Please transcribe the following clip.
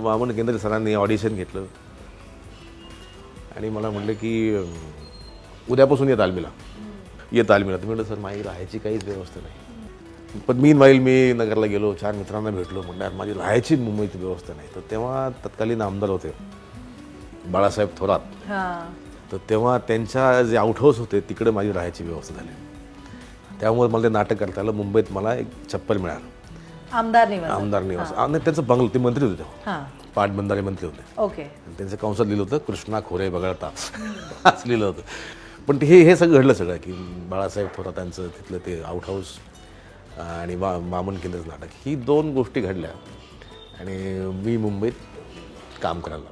मामन केंद्रे सरांनी ऑडिशन घेतलं. आणि मला म्हटलं की उद्यापासून ये तालमीला. ये तालमीला. तर म्हटलं सर माझी राहायची काहीच व्यवस्था नाही. पण मी वाईल मी नगरला गेलो चार मित्रांना भेटलो म्हटलं यार माझी राहायची मुंबईत व्यवस्था नाही. तर तेव्हा तत्कालीन आमदार होते बाळासाहेब थोरात. तर तेव्हा त्यांच्या जे आउट हाऊस होते तिकडे माझी राहायची व्यवस्था झाली. त्यामुळे मला ते नाटक करता आलं मुंबईत मला एक चप्पल मिळालं. आमदार निवास. आमदार निवास. आणि त्यांचं बंगलं ते मंत्री होते तेव्हा. हां. पाटबंधारे मंत्री होते. ओके. आणि त्यांचं कंसात लिहिलं होतं कृष्णा खोरे वगळता असं लिहिलं होतं. पण ते हे हे सगळं घडलं सगळं की बाळासाहेब थोरातांचं तिथलं ते आउट हाऊस आणि मा मामन केंद्रचं नाटक. ही दोन गोष्टी घडल्या. आणि मी मुंबईत काम करायला